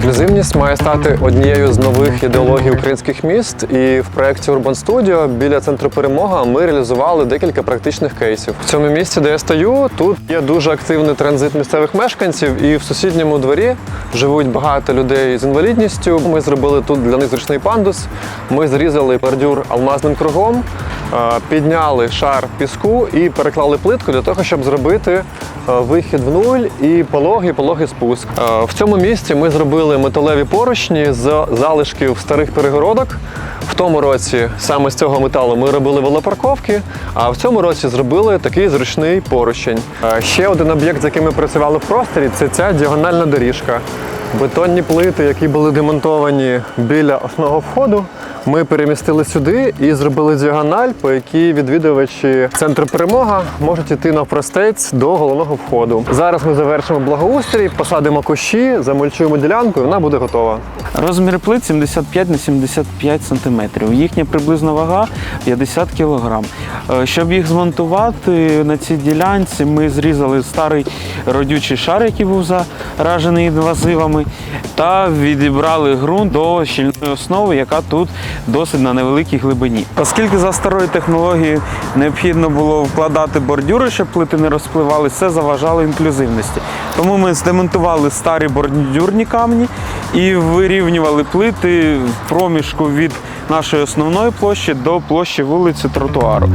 Інклюзивність має стати однією з нових ідеологій українських міст. І в проєкті Urban Studio біля центру перемога ми реалізували декілька практичних кейсів. В цьому місці, де я стою, тут є дуже активний транзит місцевих мешканців, і в сусідньому дворі живуть багато людей з інвалідністю. Ми зробили тут для них зручний пандус. Ми зрізали бордюр алмазним кругом, підняли шар піску і переклали плитку для того, щоб зробити е, вихід в нуль і пологий пологий спуск. Е, В цьому місці ми зробили металеві поручні з залишків старих перегородок. В тому році саме з цього металу ми робили велопарковки, а в цьому році зробили такий зручний поручень. Е, Ще один об'єкт, з яким ми працювали в просторі, це ця діагональна доріжка. Бетонні плити, які були демонтовані біля основного входу, ми перемістили сюди і зробили діагональ, по якій відвідувачі центру перемога можуть йти навпростець до головного входу. Зараз ми завершимо благоустрій, посадимо кущі, замульчуємо ділянку, і вона буде готова. Розмір плит 75 на 75 см. Їхня приблизна вага 50 кг. Е, Щоб їх змонтувати на цій ділянці, ми зрізали старий родючий шар, який був заражений інвазивами, та відібрали ґрунт до щільної основи, яка тут досить на невеликій глибині. Оскільки за старою технологією необхідно було вкладати бордюри, щоб плити не розпливалися, це заважало інклюзивності. Тому ми здемонтували старі бордюрні камні і вирівнювали плити в проміжку від нашої основної площі до площі вулиці тротуару.